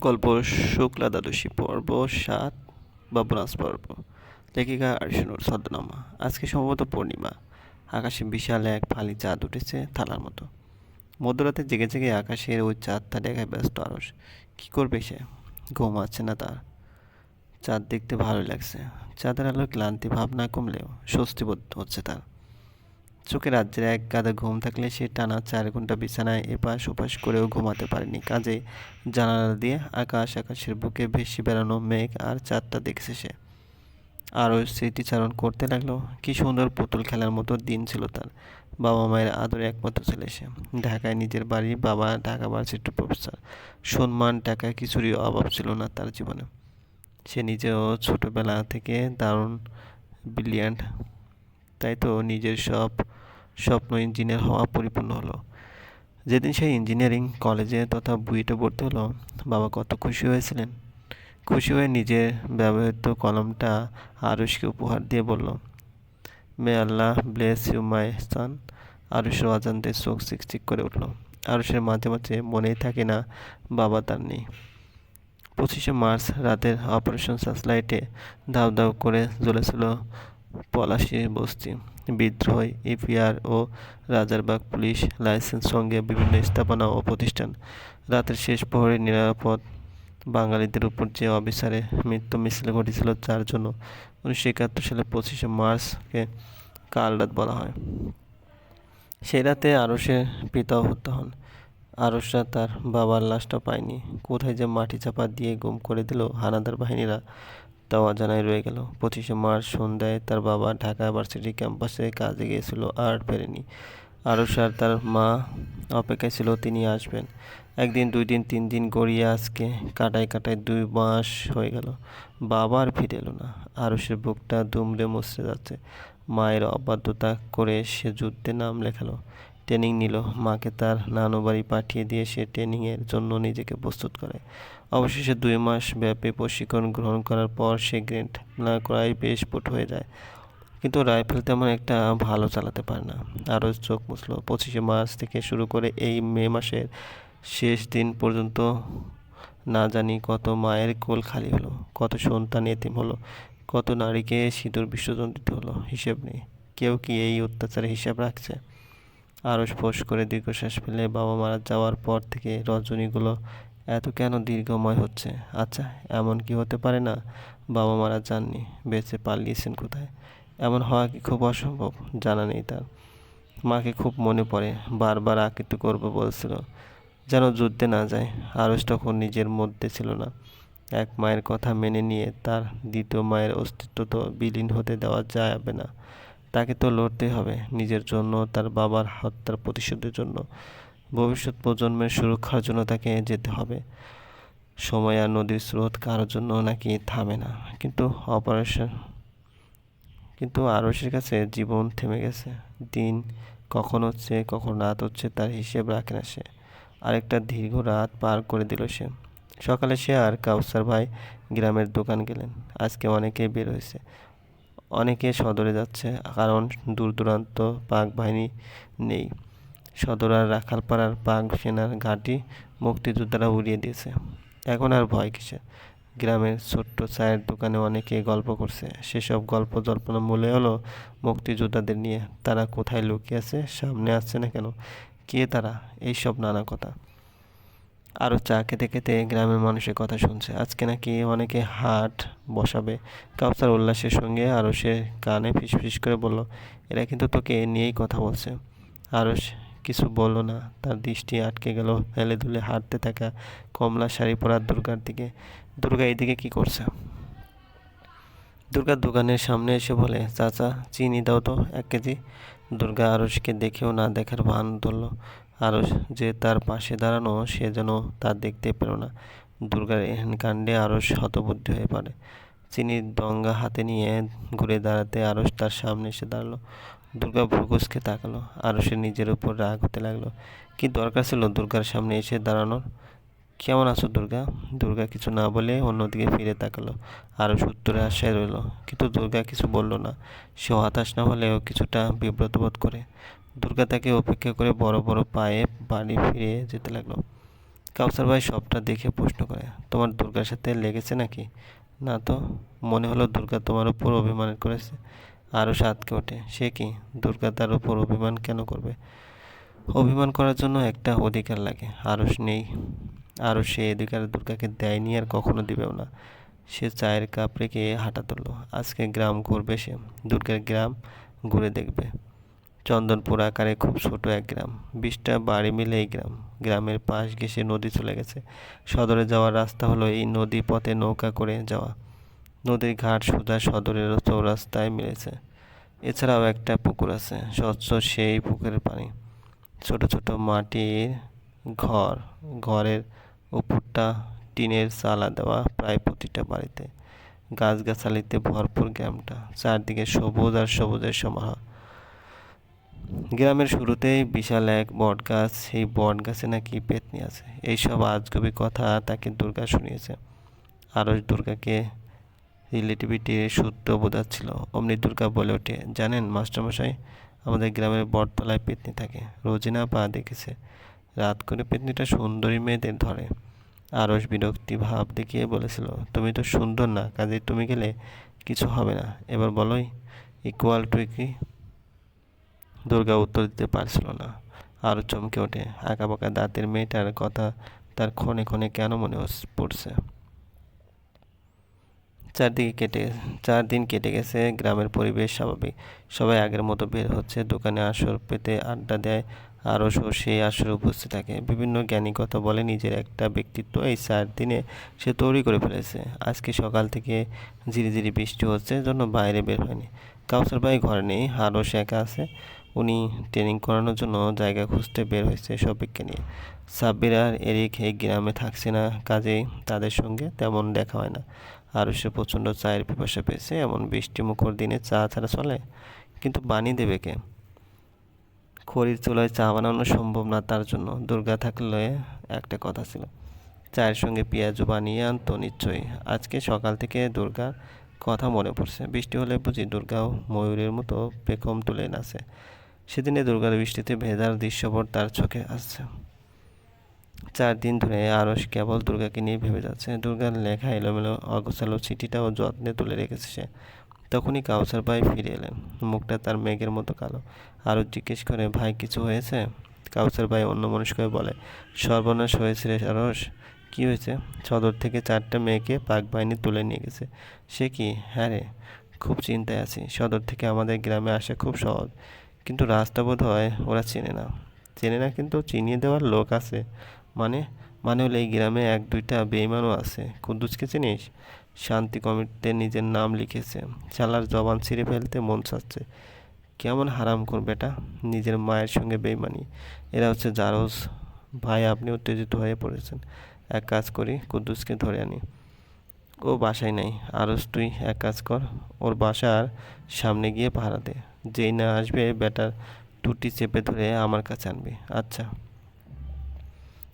গল্প শুক্লা দ্বাদশী পর্ব সাত বা বোনাস পর্ব। লেখিকা আরিসনুর ছদ্মনামা। আজকে সম্ভবত পূর্ণিমা। আকাশে বিশাল এক ফালি চাঁদ উঠেছে থালার মতো। মধ্যরাতে জেগে জেগে আকাশের ওই চাঁদটা দেখায় ব্যস্ত আরস কী করবে সে? ঘুম আছে না তার। চাঁদ দেখতে ভালো লাগছে। চাঁদের আলোয় ক্লান্তি ভাব না কমলেও স্বস্তিবোধ হচ্ছে তার। চোখে রাজ্যের এক গাদা ঘুম থাকলে সে টানা চার ঘণ্টা বিছানায় এপাশ ওপাশ করেও ঘুমাতে পারেনি। কাজে জানালা দিয়ে আকাশ আকাশের বুকে ভেসে বেড়ানো মেঘ আর চাঁদটা দেখছে সে। আরও স্মৃতিচারণ করতে লাগল, কি সুন্দর পুতুল খেলার মতো দিন ছিল তার। বাবা মায়ের আদরে একমাত্র ছেলে সে। ঢাকায় নিজের বাড়ি বাবা ঢাকা ভার্সিটির প্রফেসর। সম্মান, টাকা, কিছুরই অভাব ছিল না তার জীবনে। সে নিজেও ছোটবেলা থেকে দারুণ ব্রিলিয়ান্ট। তাই তো নিজের সব স্বপ্ন ইঞ্জিনিয়ার হওয়া পরিপূর্ণ হলো। যেদিন সেই ইঞ্জিনিয়ারিং কলেজে তথা বুয়েটে ভর্তি হলো, বাবা কত খুশি হয়েছিলেন? খুশি হয়ে নিজের ব্যবহৃত কলমটা আরুষকে উপহার দিয়ে বলল, মে আল্লাহ ব্লেস ইউ মাই সান। আরুষের অজান্তে চোখ চিকচিক করে উঠল। আরুষের মাঝে মাঝে মনেই থাকে না, বাবা তার নেই। পঁচিশে মার্চ রাতের অপারেশন সার্চলাইটে ধাউ ধাউ করে জ্বলেছিল পলাশী বস্তি, বিদ্রোহ ইপিআর ও রাজারবাগ পুলিশ লাইসেন্স সঙ্গে বিভিন্ন স্থাপনা ও প্রতিষ্ঠান। রাতের শেষ প্রহরে নিরাপদ বাঙালিদের উপর যে অবিচারে মৃত্যু মিছিল ঘটেছিল যার জন্য উনিশশো একাত্তর সালে পঁচিশে মার্চকে কাল রাত বলা হয়। সেই রাতে আরসের পিতাও হত্যা হন। আরসরা তার বাবার লাশটা পায়নি। কোথায় যে মাটি চাপা দিয়ে গুম করে দিল হানাদার বাহিনীরা তাও অজানায় রয়ে গেল। পঁচিশে মার্চ সন্ধ্যায় তার বাবা ঢাকা ভার্সিটি ক্যাম্পাসে কাজে গিয়েছিল আর ফেরেনি। আরস আর তার মা অপেক্ষায় ছিল, তিনি আসবেন। একদিন, দুই দিন, তিন দিন গড়িয়ে আজকে কাটায় কাটায় দুই মাস হয়ে গেল। বাবা আর ফিরে এলো না। আরসের বুকটা দুমড়ে মুচড়ে যাচ্ছে। মায়ের অবাধ্যতা করে সে যুদ্ধে নাম লেখালো। ট্রেনিং নিল। মাকে তার নানু বাড়ি পাঠিয়ে দিয়ে সে ট্রেনিংয়ের জন্য নিজেকে প্রস্তুত করে। অবশেষে দুই মাস ব্যাপী প্রশিক্ষণ গ্রহণ করার পর সে গ্রেন্ট না করাই বেশ পট হয়ে যায়। কিন্তু রাইফেল তেমন একটা ভালো চালাতে পারে না। আরও চোখ মুছল। পঁচিশে মার্চ থেকে শুরু করে এই মে মাসের শেষ দিন পর্যন্ত না জানি কত মায়ের কোল খালি হলো, কত সন্তান এতিম হলো, কত নারীকে সিঁদুর বিসর্জন দিতে হলো, হিসেব নেই। কেউ কি এই অত্যাচারের হিসাব রাখছে? আরও ফোঁস করে দীর্ঘশ্বাস ফেলে বাবা মারা যাওয়ার পর থেকে রজনীগুলো এত কেন দীর্ঘময় হচ্ছে? আচ্ছা এমন কি হতে পারে না? বাবা মারা যাননি, বেঁচে পালিয়েছেন কোথায়? এমন হওয়া কি খুব অসম্ভব? জানা নেই তার। মাকে খুব মনে পড়ে, বারবার আকিত করব বলছিল, যেন যুদ্ধে না যায়। আরস তখন নিজের মধ্যে ছিল না। এক মায়ের কথা মেনে নিয়ে তার দ্বিতীয় মায়ের অস্তিত্ব তো বিলীন হতে দেওয়া যাবে না। তাকে তো লড়তে হবে নিজের জন্য, তার বাবার হত্যার প্রতিশোধের জন্য। ভবিষ্যৎ প্রজন্মের সুরক্ষার জন্য তাকে যেতে হবে। সময় আর নদীর স্রোত কারোর জন্য নাকি থামে না। কিন্তু অপারেশন, কিন্তু আরসের কাছে জীবন থেমে গেছে। দিন কখন হচ্ছে, কখন রাত হচ্ছে, তার হিসেব রাখে না সে। আরেকটা দীর্ঘ রাত পার করে দিল সে। সকালে সে আর কাউসার ভাই গ্রামের দোকান গেলেন। আজকে অনেকে বের হয়েছে। অনেকে সদরে যাচ্ছে, কারণ দূর দূরান্ত পাক বাহিনী নেই। সদর আর রাখালপাড়ার পাক সেনার ঘাঁটি মুক্তিযোদ্ধারা উড়িয়ে দিয়েছে। এখন আর ভয় কিসে গ্রামের ছোট্ট চায়ের দোকানে অনেকে গল্প করছে। সেসব গল্প জল্পনা মূলে হলো মুক্তিযোদ্ধাদের নিয়ে। তারা কোথায় লুকিয়ে আছে, সামনে আসছে না কেন? কে তারা? এইসব নানা কথা। আরও চা খেতে খেতে গ্রামের মানুষের কথা শুনছে। আজকে নাকি অনেকে হাট বসাবে। কাউসার উল্লাসের সঙ্গে আরও সে কানে ফিসফিস করে বলল, এরা কিন্তু তোকে নিয়েই কথা বলছে। আরও কিছু বলল না। তার দৃষ্টি আটকে গেল হেলে দুলে হাঁটতে থাকা কমলা শাড়ি পরা দুর্গার দিকে। দুর্গা, এইদিকে কি করছে? দুর্গার দোকানের সামনে এসে বলে, চাচা, চিনি দাও তো এক কেজি। দুর্গা আরসকে দেখেও না দেখার ভান ধরল। আরস যে তার পাশে দাঁড়ানো, সে যেন তা দেখতে পেল না। দুর্গার এহেন কাণ্ডে আরস হতবুদ্ধি হয়ে পড়ে। চিনির দঙ্গা হাতে নিয়ে ঘুরে দাঁড়াতে আরস তার সামনে এসে দাঁড়াল। দুর্গা ভ্রুকুসকে তাকালো। আরও সে নিজের উপর রাগ হতে লাগল। কি দরকার ছিল দুর্গার সামনে এসে দাঁড়ানোর? কেমন আছো দুর্গা? দুর্গা কিছু না বলে অন্যদিকে ফিরে তাকালো। আরও উত্তরে আশায় রইল। কিন্তু দুর্গা কিছু বলল না। সে হতাশ না হলেও কিছুটা বিব্রত বোধ করে। দুর্গা তাকে অপেক্ষা করে বড় বড় পায়ে বাড়ি ফিরে যেতে লাগল। কাউসার ভাই সবটা দেখে প্রশ্ন করে, তোমার দুর্গার সাথে লেগেছে নাকি? না তো, মনে হলো দুর্গা তোমার উপর অভিমান করেছে। আরও সাতকে ওঠে। সে কি? দুর্গা তার উপর অভিমান কেন করবে? অভিমান করার জন্য একটা অধিকার লাগে। আরস নেই। আরও সে অধিকার দুর্গাকে দেয়নি আর কখনো দিবেও না। সে চায়ের কাপ রেখে হাঁটা তুললো। আজকে গ্রাম ঘুরবে সে। দুর্গার গ্রাম ঘুরে দেখবে। চন্দনপুর আকারে খুব ছোট এক গ্রাম। বিশটা বাড়ি মিলে এই গ্রাম। গ্রামের পাশ ঘেঁষে নদী চলে গেছে। সদরে যাওয়ার রাস্তা হলো এই নদী পথে নৌকা করে যাওয়া। নদীর ঘাট সোজা সদরের চৌরাস্তায় মিলেছে। এছাড়াও একটা পুকুর আছে, স্বচ্ছ সেই পুকুরের পানি। ছোট ছোট মাটির ঘর। ঘরের উপরটা টিনের চালা দেওয়া প্রায় প্রতিটা বাড়িতে। গাছগাছালিতে ভরপুর গ্রামটা। চারদিকে সবুজ আর সবুজের সমাহার গ্রামের শুরুতেই বিশাল এক বট গাছ, সেই বট গাছে নাকি পেতনি আছে। এইসব আজগবি কথা তাকে দুর্গা শুনিয়েছে? আরস দুর্গাকে রিলেটিভিটি সূত্র বোঝাচ্ছিল। অমনি দুর্গা বলে ওঠে, জানেন মাস্টারমশাই, আমাদের গ্রামের বটতলায় পেতনি থাকে। রোজিনা পা দেখেছে। রাত করে পেতনিটা সুন্দরী মেয়েদের ধরে। আরস বিরক্তি ভাব দেখিয়ে বলেছিল, তুমি তো সুন্দর না কাজে তুমি গেলে কিছু হবে না। এবার বলোই ইকুয়াল টু কি? দুর্গা উত্তর দিতে পারছিল না। আরও চমকে ওঠে। আঁকা বাঁকা দাঁতের মেয়েটার কথা তার ক্ষণে ক্ষণে কেন মনে পড়ছে। চারদিকে কেটে চার দিন কেটে গেছে। গ্রামের পরিবেশ স্বাভাবিক। সবাই আগের মতো বের হচ্ছে। দোকানে আসর পেতে আড্ডা দেয়। আরও সেই আসরে উপস্থিত থাকে। বিভিন্ন জ্ঞানী কথা বলে নিজের একটা ব্যক্তিত্ব এই চার দিনে সে তৈরি করে ফেলেছে। আজকে সকাল থেকে ঝিরিঝিরি বৃষ্টি হচ্ছে জন্য বাইরে বের হয়নি। কাউসার ভাই ঘরে নেই, আরও সে একা আছে। উনি ট্রেনিং করানোর জন্য জায়গা খুঁজতে বের হয়েছে সবিককে নিয়ে। সাব্বির আর এরিক এই গ্রামে থাকছে না, কাজেই তাদের সঙ্গে তেমন দেখা হয় না। আরও সে প্রচণ্ড চায়ের পিপাসা পেয়েছে, এমন বৃষ্টি মুখর দিনে চা ছাড়া চলে, কিন্তু বানিয়ে দেবে কে? খড়ির চুলায় চা বানানো সম্ভব না তার জন্য, দুর্গা থাকলে একটা কথা ছিল। চায়ের সঙ্গে পেঁয়াজও বানিয়ে আনতো নিশ্চয়ই। আজকে সকাল থেকে দুর্গার কথা মনে পড়ছে। বৃষ্টি হলে বুঝি দুর্গাও ময়ূরের মতো পেখম তুলে নাচে। সেদিনে দুর্গার বৃষ্টিতে ভেজার দৃশ্যপট তার চোখে আসছে। চার দিন ধরে আরস কেবল দুর্গাকে নিয়ে ভেবে যাচ্ছে। দুর্গার লেখা এলোমেলো, অগোছালো চিঠিটাও যত্নে তুলে রেখেছে সে। তখনই কাউসার ভাই ফিরে এলেন। মুখটা তার মেঘের মতো কালো। আরও জিজ্ঞেস করে, ভাই, কিছু হয়েছে? কাউসার ভাই অন্য মনস্কয় বলে, সর্বনাশ হয়েছে রে আরস। কী হয়েছে? সদর থেকে চারটা মেয়েকে পাক বাহিনী তুলে নিয়ে গেছে। সে কি? হ্যাঁ রে, খুব চিন্তায় আছি। সদর থেকে আমাদের গ্রামে আসা খুব সহজ। কিন্তু রাস্তা বোধ হয় ওরা চেনে না। চেনে না কিন্তু চিনিয়ে দেওয়ার লোক আছে। মানে মানে হলে এই গ্রামে এক, দুইটা বেইমানও আছে। কুদ্দুসকে চিনিস? শান্তি কমিটিতে নিজের নাম লিখেছে। চালার জবান ছিঁড়ে ফেলতে মন চাচ্ছে। কেমন হারাম করবে এটা নিজের মায়ের সঙ্গে বেইমানি এরা হচ্ছে জারজ। ভাই, আপনি উত্তেজিত হয়ে পড়েছেন। এক কাজ করি, কুদ্দুসকে ধরে আনি। ও বাসায় নাই। আরস তুই এক কাজ কর, ওর বাসার সামনে গিয়ে পাহারা দে। যেই না আসবে ব্যাটার টুটি চেপে ধরে আমার কাছে আনবে। আচ্ছা।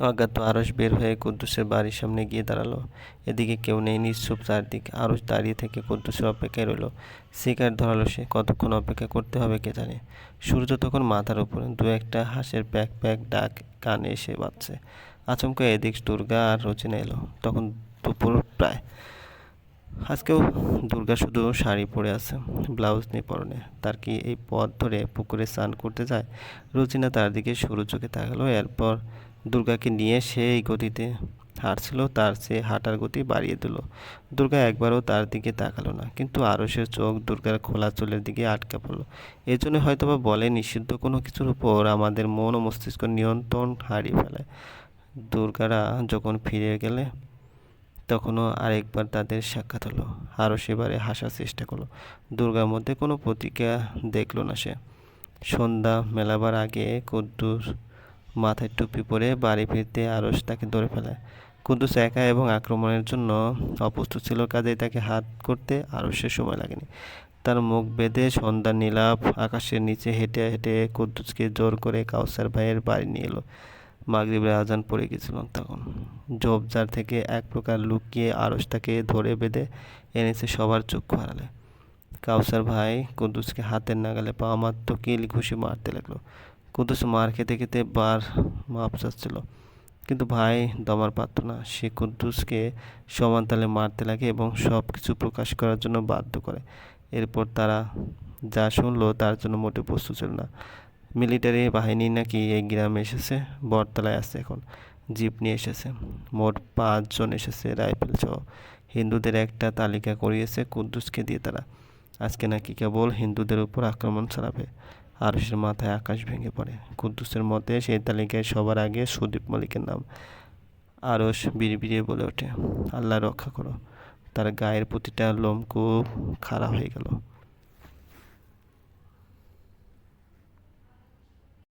অজ্ঞাত আরস বের হয়ে কুদ্দুসের বাড়ির সামনে গিয়ে দাঁড়াল। এদিকে কেউ নেই, নিশ্চুপ চারদিক। আরস দাঁড়িয়ে থেকে কুদ্দুসের অপেক্ষায় রইল। সিগারেট ধরালো সে। কতক্ষণ অপেক্ষা করতে হবে কে জানে? সূর্য তখন মাথার উপরে দু একটা হাঁসের প্যাক প্যাক ডাক কানে এসে বাজছে। আচমকা এদিক দুর্গা আর রচনা এলো। তখন দুপুর প্রায়। আজকেও দুর্গা শুধু শাড়ি পরে আছে, ব্লাউজ নেই পরনে। তার কি এই পথ ধরে পুকুরে স্নান করতে যায়? রুচিনা তার দিকে সরু চোখে তাকালো, এরপর দুর্গাকে নিয়ে সেই গতিতে হাঁটছিল, তার সে হাঁটার গতি বাড়িয়ে দিল। দুর্গা একবারও তার দিকে তাকালো না, কিন্তু আরও সে চোখ দুর্গার খোলা চুলের দিকে আটকা পড়ল। এই জন্য হয়তোবা বলে, নিষিদ্ধ কোনো কিছুর উপর আমাদের মন ও মস্তিষ্ক নিয়ন্ত্রণ হারিয়ে ফেলে। দুর্গারা যখন ফিরে গেলে তখনও আরেকবার তাদের সাক্ষাৎ হলো। আরও সেবারে হাসার চেষ্টা করল। দুর্গার মধ্যে কোনো প্রতিক্রিয়া দেখল না সে। সন্ধ্যা মেলাবার আগে কুদ্দুস মাথায় টুপি পরে বাড়ি ফিরতে আরস তাকে ধরে ফেলে। কুদ্দুস একা এবং আক্রমণের জন্য অপ্রস্তুত ছিল কাজেই তাকে হাত করতে আরসের সময় লাগেনি। তার মুখ বেঁধে সন্ধ্যা নীলাভ আকাশের নিচে হেঁটে হেঁটে কুদ্দুসকে জোর করে কাউসার ভাইয়ের বাড়ি নিয়ে এলো। মাগরিবের আজান পড়ে গেছিলাম তখন। ঝোপঝাড় থেকে এক প্রকার লুকিয়ে তাকে ধরে বেঁধে এনেছে সবার চক্ষু হারালে কাউসার ভাই কুদ্দুসকে হাতের নাগালে পাওয়া মাত্র কিল ঘুষি মারতে লাগল। কুদ্দুস মার খেতে খেতে বার মাপ চাচ্ছিল। কিন্তু ভাই দমার পারত না, সে কুদ্দুসকে সমান তালে মারতে লাগে এবং সব কিছু প্রকাশ করার জন্য বাধ্য করে। এরপর তারা যা শুনলো তার জন্য মোটে প্রস্তুত ছিল না। মিলিটারি বাহিনী নাকি এই গ্রামে এসেছে? বটতলায় আছে এখন। জিপ নিয়ে এসেছে। মোট পাঁচজন এসেছে রাইফেল সহ। হিন্দুদের একটা তালিকা করিয়েছে কুদ্দুসকে দিয়ে তারা। আজকে নাকি কেবল হিন্দুদের উপর আক্রমণ চালাবে। আরশের মাথায় আকাশ ভেঙে পড়ে। কুদ্দুসের মতে সেই তালিকায় সবার আগে সুদীপ মল্লিকের নাম। আরশ বিড়বিড়িয়ে বলে ওঠে, আল্লাহ রক্ষা করো। তার গায়ের প্রতিটা লোমকূপ খাড়া হয়ে গেল।